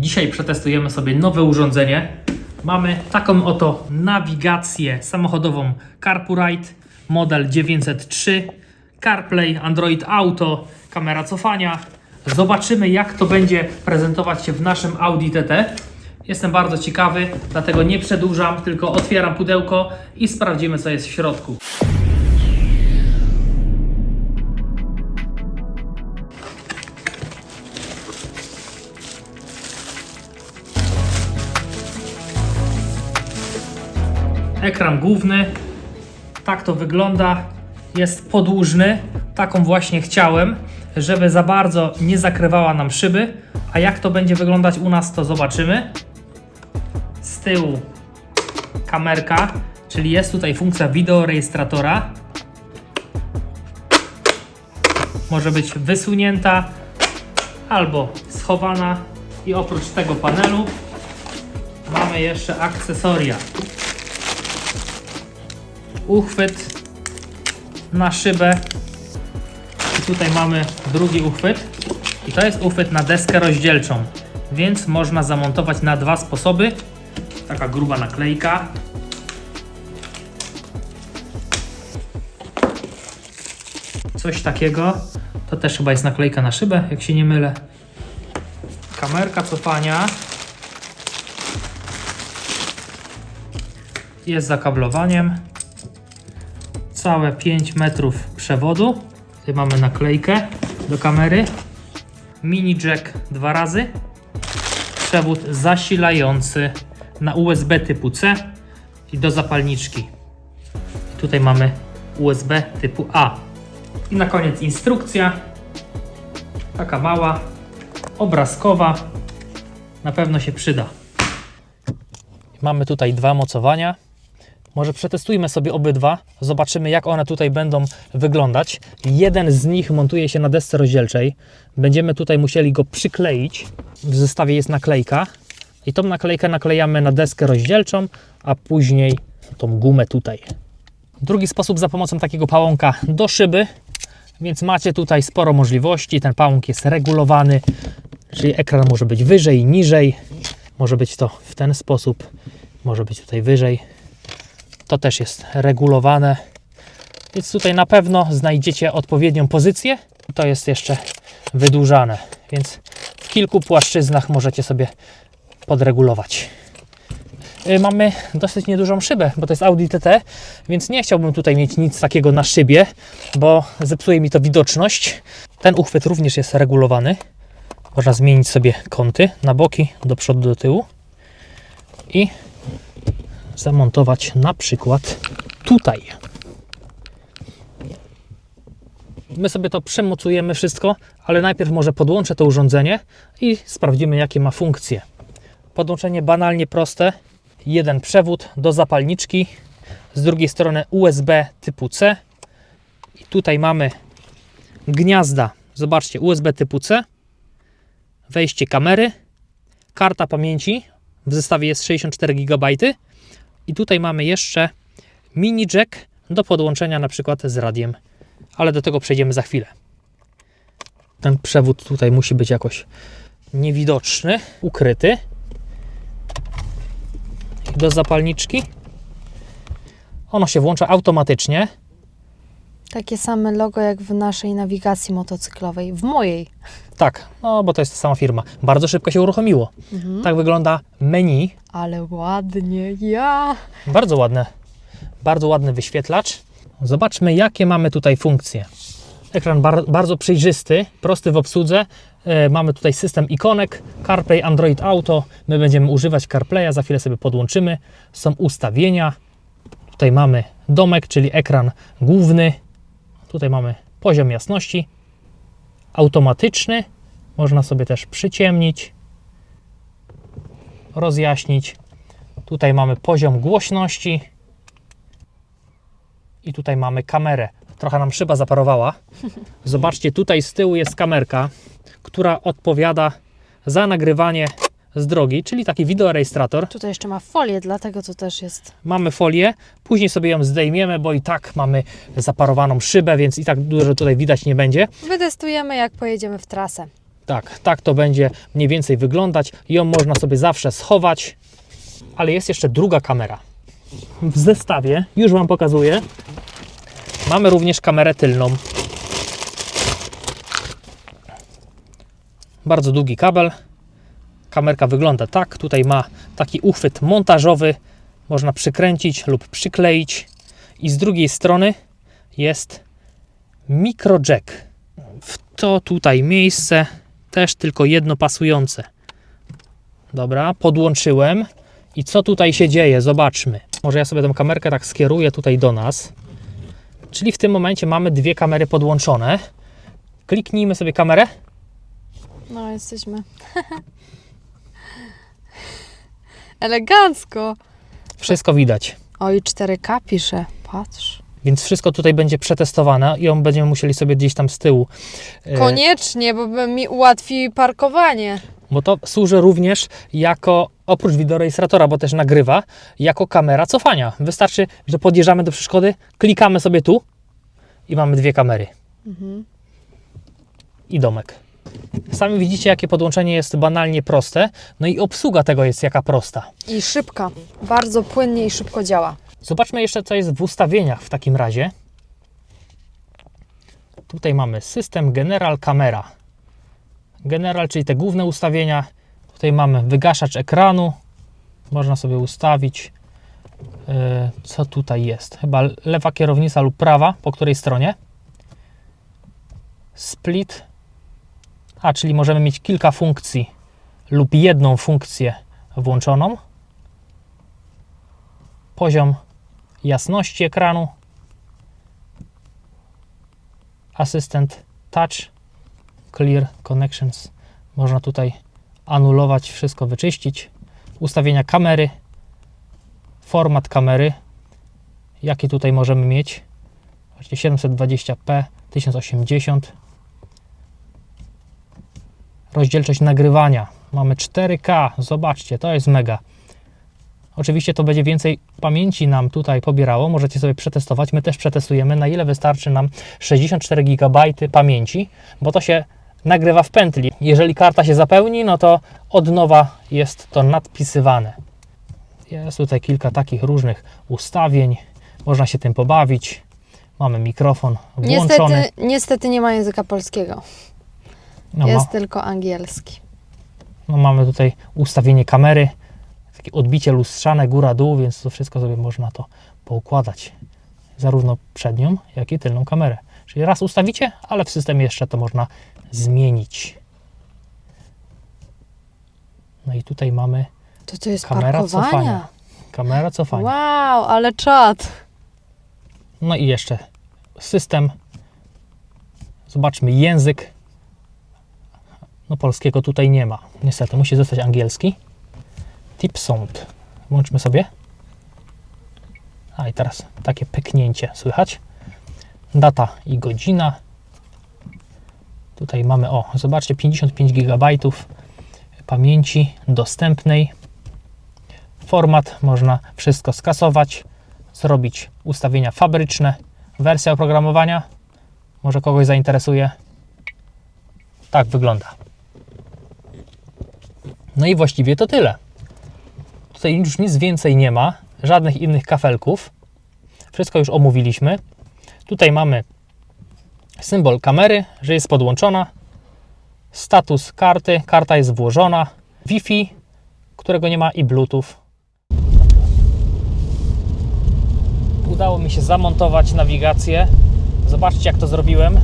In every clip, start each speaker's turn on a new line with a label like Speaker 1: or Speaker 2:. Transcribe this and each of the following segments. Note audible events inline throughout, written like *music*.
Speaker 1: Dzisiaj przetestujemy sobie nowe urządzenie. Mamy taką oto nawigację samochodową CarPurite model 903, CarPlay, Android Auto, kamera cofania. Zobaczymy jak to będzie prezentować się w naszym Audi TT. Jestem bardzo ciekawy, dlatego nie przedłużam, tylko otwieram pudełko i sprawdzimy co jest w środku. Ekran główny. Tak to wygląda. Jest podłużny. Taką właśnie chciałem, żeby za bardzo nie zakrywała nam szyby. A jak to będzie wyglądać u nas, to zobaczymy. Z tyłu kamerka, czyli jest tutaj funkcja wideo rejestratora. Może być wysunięta albo schowana. I oprócz tego panelu mamy jeszcze akcesoria uchwyt na szybę. I tutaj mamy drugi uchwyt. I to jest uchwyt na deskę rozdzielczą, więc można zamontować na dwa sposoby. Taka gruba naklejka. Coś takiego. To też chyba jest naklejka na szybę, jak się nie mylę. Kamerka cofania. Jest zakablowaniem całe 5 metrów przewodu. Tutaj mamy naklejkę do kamery. Mini jack dwa razy. Przewód zasilający na USB typu C i do zapalniczki. Tutaj mamy USB typu A. I na koniec instrukcja. Taka mała, obrazkowa. Na pewno się przyda. Mamy tutaj dwa mocowania. Może przetestujmy sobie obydwa, zobaczymy jak one tutaj będą wyglądać. Jeden z nich montuje się na desce rozdzielczej. Będziemy tutaj musieli go przykleić. W zestawie jest naklejka i tą naklejkę naklejamy na deskę rozdzielczą, a później tą gumę tutaj. Drugi sposób za pomocą takiego pałąka do szyby, więc macie tutaj sporo możliwości. Ten pałąk jest regulowany, czyli ekran może być wyżej, niżej. Może być to w ten sposób, może być tutaj wyżej, to też jest regulowane. Więc tutaj na pewno znajdziecie odpowiednią pozycję. To jest jeszcze wydłużane, więc w kilku płaszczyznach możecie sobie podregulować. Y, Mamy dosyć niedużą szybę, bo to jest Audi TT, więc nie chciałbym tutaj mieć nic takiego na szybie, bo zepsuje mi to widoczność. Ten uchwyt również jest regulowany. Można zmienić sobie kąty na boki, do przodu, do tyłu. I zamontować na przykład tutaj. My sobie to przemocujemy wszystko, ale najpierw może podłączę to urządzenie i sprawdzimy jakie ma funkcje. Podłączenie banalnie proste. Jeden przewód do zapalniczki, z drugiej strony USB typu C. I tutaj mamy gniazda. Zobaczcie, USB typu C, wejście kamery, karta pamięci. W zestawie jest 64 GB i tutaj mamy jeszcze mini jack do podłączenia na przykład z radiem, ale do tego przejdziemy za chwilę. Ten przewód tutaj musi być jakoś niewidoczny, ukryty. Do zapalniczki. Ono się włącza automatycznie.
Speaker 2: Takie same logo jak w naszej nawigacji motocyklowej. W mojej.
Speaker 1: Tak, no bo to jest ta sama firma. Bardzo szybko się uruchomiło. Tak wygląda menu.
Speaker 2: Ale ładnie. Ja.
Speaker 1: Bardzo ładne. Bardzo ładny wyświetlacz. Zobaczmy, jakie mamy tutaj funkcje. Ekran bar bardzo przejrzysty, prosty w obsłudze. E, mamy tutaj system ikonek, CarPlay, Android Auto. My będziemy używać CarPlaya, za chwilę sobie podłączymy. Są ustawienia. Tutaj mamy domek, czyli ekran główny. Tutaj mamy poziom jasności. Automatyczny. Można sobie też przyciemnić, rozjaśnić. Tutaj mamy poziom głośności. I tutaj mamy kamerę. Trochę nam szyba zaparowała. Zobaczcie, tutaj z tyłu jest kamerka, która odpowiada za nagrywanie z drogi, czyli taki wideorejestrator.
Speaker 2: Tutaj jeszcze ma folię, dlatego to też jest.
Speaker 1: Mamy folię, później sobie ją zdejmiemy, bo i tak mamy zaparowaną szybę, więc i tak dużo tutaj widać nie będzie.
Speaker 2: Wytestujemy, jak pojedziemy w trasę.
Speaker 1: Tak, tak to będzie mniej więcej wyglądać. Ją można sobie zawsze schować. Ale jest jeszcze druga kamera. W zestawie, już Wam pokazuję, mamy również kamerę tylną. Bardzo długi kabel. Kamerka wygląda tak. Tutaj ma taki uchwyt montażowy. Można przykręcić lub przykleić. I z drugiej strony jest micro jack. W to tutaj miejsce też tylko jedno pasujące. Dobra, podłączyłem. I co tutaj się dzieje? Zobaczmy. Może ja sobie tę kamerkę tak skieruję tutaj do nas. Czyli w tym momencie mamy dwie kamery podłączone. Kliknijmy sobie kamerę.
Speaker 2: No, jesteśmy. *laughs* Elegancko.
Speaker 1: Wszystko widać.
Speaker 2: Oj, 4K pisze. Patrz.
Speaker 1: Więc wszystko tutaj będzie przetestowane i ją będziemy musieli sobie gdzieś tam z tyłu. e,
Speaker 2: Koniecznie, bo by mi ułatwi parkowanie.
Speaker 1: Bo to służy również jako, oprócz wideorejestratora, bo też nagrywa, jako kamera cofania. Wystarczy, że podjeżdżamy do przeszkody, klikamy sobie tu i mamy dwie kamery. I domek. Sami widzicie, jakie podłączenie jest banalnie proste, no i obsługa tego jest jaka prosta.
Speaker 2: I szybka. Bardzo płynnie i szybko działa.
Speaker 1: Zobaczmy jeszcze, co jest w ustawieniach w takim razie. Tutaj mamy system General Camera. General, czyli te główne ustawienia. Tutaj mamy wygaszacz ekranu. Można sobie ustawić, e, co tutaj jest. Chyba lewa kierownica lub prawa, po której stronie. Split. A, czyli możemy mieć kilka funkcji lub jedną funkcję włączoną. Poziom jasności ekranu, asystent touch, clear connections. Można tutaj anulować, wszystko wyczyścić. Ustawienia kamery, format kamery, jaki tutaj możemy mieć. Właśnie 720p, 1080. Rozdzielczość nagrywania. Mamy 4K, zobaczcie, to jest mega. Oczywiście to będzie więcej pamięci nam tutaj pobierało. Możecie sobie przetestować. My też przetestujemy, na ile wystarczy nam 64 GB pamięci, bo to się nagrywa w pętli. Jeżeli karta się zapełni, no to od nowa jest to nadpisywane. Jest tutaj kilka takich różnych ustawień. Można się tym pobawić. Mamy mikrofon włączony.
Speaker 2: Niestety, niestety nie ma języka polskiego.
Speaker 1: No, ma,
Speaker 2: Jest tylko angielski.
Speaker 1: no, mamy tutaj ustawienie kamery, takie odbicie lustrzane góra-dół, więc to wszystko sobie można to poukładać. Zarówno przednią, jak i tylną kamerę. Czyli raz ustawicie, ale w systemie jeszcze to można zmienić. No i tutaj mamy
Speaker 2: To to jest
Speaker 1: kamera
Speaker 2: parkowania.
Speaker 1: cofania. Kamera cofania.
Speaker 2: Wow, ale czad.
Speaker 1: No i jeszcze system. Zobaczmy język. No polskiego tutaj nie ma. Niestety musi zostać angielski. Tip sound. Włączmy sobie. A i teraz takie pyknięcie słychać. Data i godzina. Tutaj mamy, o, zobaczcie, 55 GB pamięci dostępnej. Format, można wszystko skasować, zrobić ustawienia fabryczne. Wersja oprogramowania, może kogoś zainteresuje. Tak wygląda. No i właściwie to tyle. Tutaj już nic więcej nie ma, żadnych innych kafelków. Wszystko już omówiliśmy. Tutaj mamy symbol kamery, że jest podłączona, status karty, karta jest włożona, Wi-Fi, którego nie ma i Bluetooth. Udało mi się zamontować nawigację. Zobaczcie jak to zrobiłem.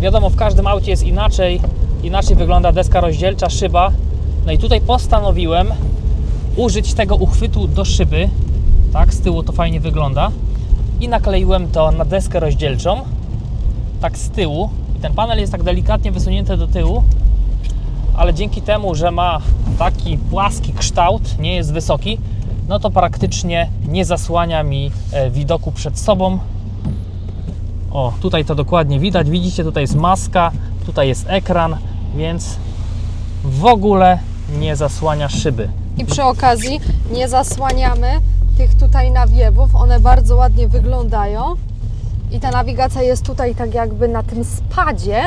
Speaker 1: Wiadomo, w każdym aucie jest inaczej. Inaczej wygląda deska rozdzielcza, szyba. No i tutaj postanowiłem użyć tego uchwytu do szyby. Tak, z tyłu to fajnie wygląda. I nakleiłem to na deskę rozdzielczą. Tak z tyłu. I ten panel jest tak delikatnie wysunięty do tyłu. Ale dzięki temu, że ma taki płaski kształt, nie jest wysoki, no to praktycznie nie zasłania mi e, widoku przed sobą. O, tutaj to dokładnie widać. Widzicie, tutaj jest maska, tutaj jest ekran, więc w ogóle nie zasłania szyby.
Speaker 2: I przy okazji nie zasłaniamy tych tutaj nawiewów. One bardzo ładnie wyglądają. I ta nawigacja jest tutaj tak jakby na tym spadzie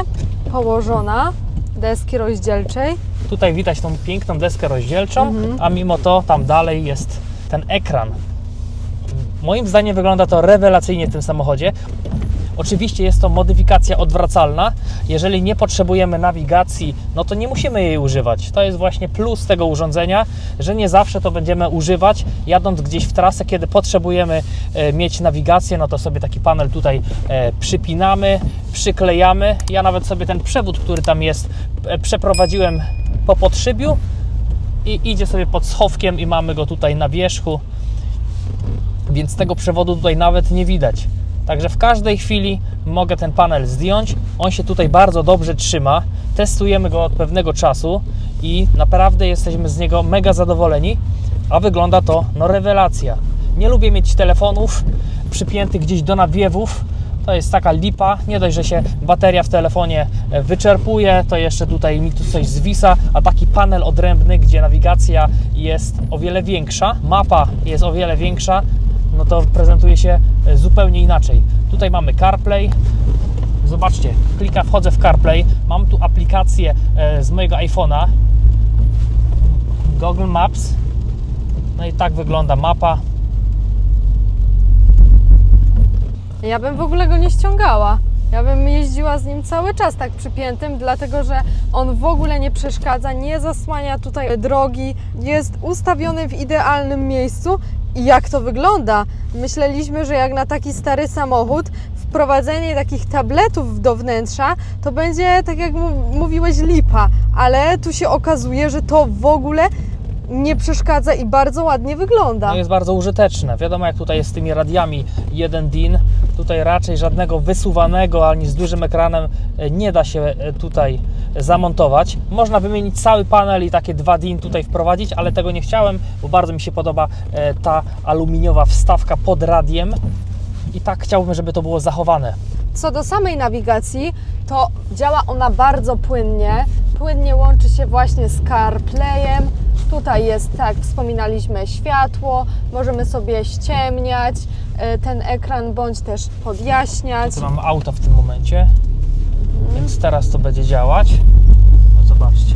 Speaker 2: położona. deski rozdzielczej.
Speaker 1: Tutaj widać tą piękną deskę rozdzielczą,
Speaker 2: Mhm.
Speaker 1: a mimo to tam dalej jest ten ekran. Moim zdaniem wygląda to rewelacyjnie w tym samochodzie. Oczywiście jest to modyfikacja odwracalna. Jeżeli nie potrzebujemy nawigacji, no to nie musimy jej używać. To jest właśnie plus tego urządzenia, że nie zawsze to będziemy używać. Jadąc gdzieś w trasę, kiedy potrzebujemy e, mieć nawigację, no to sobie taki panel tutaj e, przypinamy, przyklejamy. Ja nawet sobie ten przewód, który tam jest, e, przeprowadziłem po podszybiu i idzie sobie pod schowkiem i mamy go tutaj na wierzchu więc tego przewodu tutaj nawet nie widać. Także w każdej chwili mogę ten panel zdjąć. On się tutaj bardzo dobrze trzyma. Testujemy go od pewnego czasu i naprawdę jesteśmy z niego mega zadowoleni, a wygląda to no rewelacja. Nie lubię mieć telefonów przypiętych gdzieś do nawiewów. To jest taka lipa. Nie dość, że się bateria w telefonie e, wyczerpuje, to jeszcze tutaj mi tu coś zwisa, a taki panel odrębny, gdzie nawigacja jest o wiele większa, mapa jest o wiele większa, no to prezentuje się e, zupełnie inaczej. Tutaj mamy CarPlay. Zobaczcie, klika, wchodzę w CarPlay. Mam tu aplikację e, z mojego iPhone'a. Google Maps. No i tak wygląda mapa.
Speaker 2: Ja bym w ogóle go nie ściągała. Ja bym jeździła z nim cały czas tak przypiętym, dlatego że on w ogóle nie przeszkadza, nie zasłania tutaj drogi, jest ustawiony w idealnym miejscu. I jak to wygląda? Myśleliśmy, że jak na taki stary samochód wprowadzenie takich tabletów do wnętrza to będzie, tak jak mówiłeś, lipa, ale tu się okazuje, że to w ogóle nie przeszkadza i bardzo ładnie wygląda.
Speaker 1: No jest bardzo użyteczne. Wiadomo, jak tutaj jest z tymi radiami 1 DIN, tutaj raczej żadnego wysuwanego ani z dużym ekranem e, nie da się e, tutaj zamontować. Można wymienić cały panel i takie 2 DIN tutaj wprowadzić, ale tego nie chciałem, bo bardzo mi się podoba e, ta aluminiowa wstawka pod radiem i tak chciałbym, żeby to było zachowane.
Speaker 2: Co do samej nawigacji, to działa ona bardzo płynnie. Płynnie łączy się właśnie z CarPlayem. Tutaj jest, tak wspominaliśmy, światło, możemy sobie ściemniać e, ten ekran bądź też podjaśniać.
Speaker 1: Tu mam auto w tym momencie, więc teraz to będzie działać. Zobaczcie.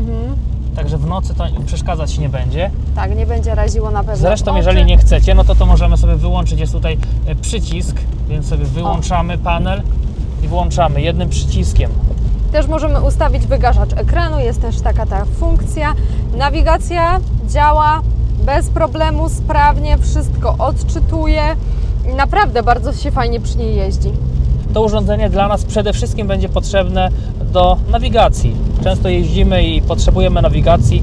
Speaker 2: Mhm.
Speaker 1: Także w nocy to przeszkadzać nie będzie.
Speaker 2: Tak, nie będzie raziło na pewno.
Speaker 1: Zresztą, jeżeli nie chcecie, no to to możemy sobie wyłączyć. Jest tutaj e, przycisk, więc sobie wyłączamy panel i włączamy jednym przyciskiem.
Speaker 2: Też możemy ustawić wygaszacz ekranu, jest też taka ta funkcja. Nawigacja działa bez problemu, sprawnie, wszystko odczytuje. Naprawdę bardzo się fajnie przy niej jeździ.
Speaker 1: To urządzenie dla nas przede wszystkim będzie potrzebne do nawigacji. Często jeździmy i potrzebujemy nawigacji,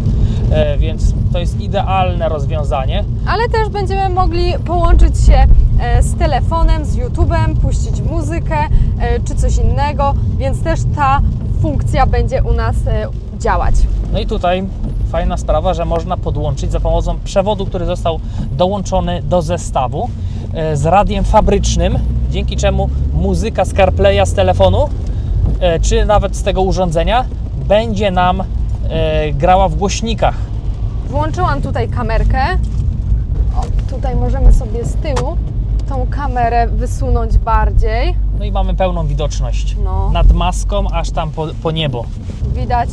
Speaker 1: e, więc to jest idealne rozwiązanie.
Speaker 2: Ale też będziemy mogli połączyć się z telefonem, z YouTube'em, puścić muzykę e, czy coś innego, więc też ta funkcja będzie u nas e, działać.
Speaker 1: No i tutaj fajna sprawa, że można podłączyć za pomocą przewodu, który został dołączony do zestawu e, z radiem fabrycznym, dzięki czemu muzyka z CarPlaya z telefonu e, czy nawet z tego urządzenia będzie nam e, grała w głośnikach.
Speaker 2: Włączyłam tutaj kamerkę. O, tutaj możemy sobie z tyłu tą kamerę wysunąć bardziej.
Speaker 1: No i mamy pełną widoczność
Speaker 2: No,
Speaker 1: nad maską aż tam po, po niebo.
Speaker 2: widać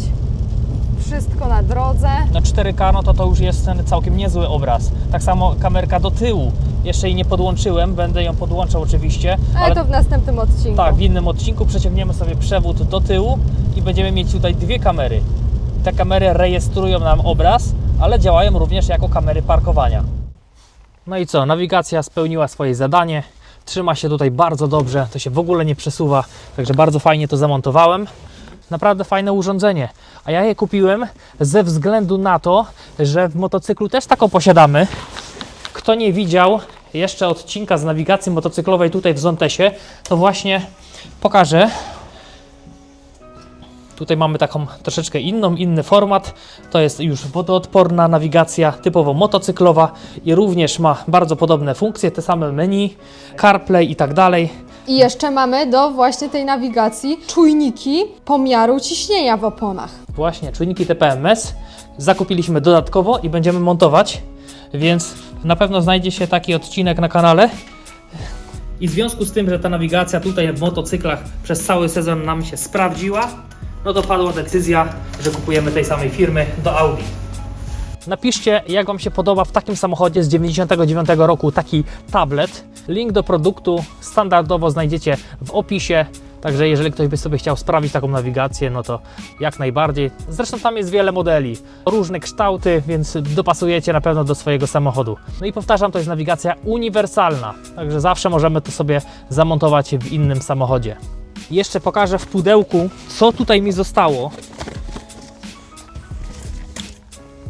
Speaker 2: wszystko na drodze.
Speaker 1: Na 4K no to to już jest ten całkiem niezły obraz. Tak samo kamerka do tyłu. Jeszcze jej nie podłączyłem, będę ją podłączał oczywiście,
Speaker 2: Ale to w następnym odcinku.
Speaker 1: Tak, w innym odcinku przeciągniemy sobie przewód do tyłu i będziemy mieć tutaj dwie kamery. Te kamery rejestrują nam obraz, ale działają również jako kamery parkowania. No i co, nawigacja spełniła swoje zadanie. Trzyma się tutaj bardzo dobrze, to się w ogóle nie przesuwa, także bardzo fajnie to zamontowałem. Naprawdę fajne urządzenie. A ja je kupiłem ze względu na to, że w motocyklu też taką posiadamy. Kto nie widział jeszcze odcinka z nawigacji motocyklowej tutaj w Zontesie, to właśnie pokażę. Tutaj mamy taką troszeczkę inną, inny format. To jest już wodoodporna nawigacja typowo motocyklowa i również ma bardzo podobne funkcje, te same menu, CarPlay i tak dalej.
Speaker 2: I jeszcze mamy do właśnie tej nawigacji czujniki pomiaru ciśnienia w oponach.
Speaker 1: Właśnie, czujniki TPMS zakupiliśmy dodatkowo i będziemy montować, więc na pewno znajdzie się taki odcinek na kanale. I w związku z tym, że ta nawigacja tutaj w motocyklach przez cały sezon nam się sprawdziła, no to padła decyzja, że kupujemy tej samej firmy do Audi. Napiszcie, jak Wam się podoba w takim samochodzie z 99 roku taki tablet. Link do produktu standardowo znajdziecie w opisie. Także jeżeli ktoś by sobie chciał sprawić taką nawigację, no to jak najbardziej. Zresztą tam jest wiele modeli, różne kształty, więc dopasujecie na pewno do swojego samochodu. No i powtarzam, to jest nawigacja uniwersalna, także zawsze możemy to sobie zamontować w innym samochodzie. Jeszcze pokażę w pudełku, co tutaj mi zostało.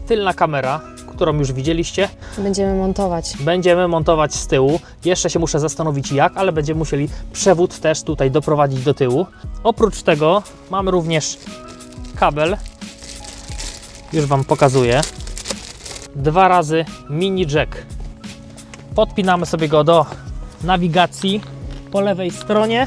Speaker 1: Tylna kamera, którą już widzieliście,
Speaker 2: Będziemy montować.
Speaker 1: będziemy montować z tyłu. Jeszcze się muszę zastanowić jak, ale będziemy musieli przewód też tutaj doprowadzić do tyłu. Oprócz tego mamy również kabel. Już Wam pokazuję. Dwa razy mini jack. Podpinamy sobie go do nawigacji po lewej stronie.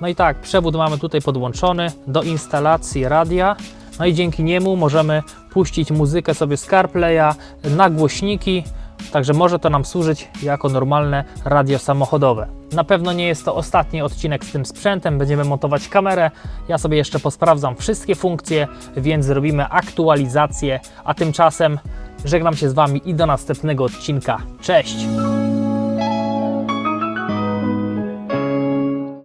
Speaker 1: No i tak, przewód mamy tutaj podłączony do instalacji radia. No i dzięki niemu możemy puścić muzykę sobie z CarPlaya na głośniki, także może to nam służyć jako normalne radio samochodowe. Na pewno nie jest to ostatni odcinek z tym sprzętem, będziemy montować kamerę. Ja sobie jeszcze posprawdzam wszystkie funkcje, więc zrobimy aktualizację, a tymczasem żegnam się z Wami i do następnego odcinka. Cześć!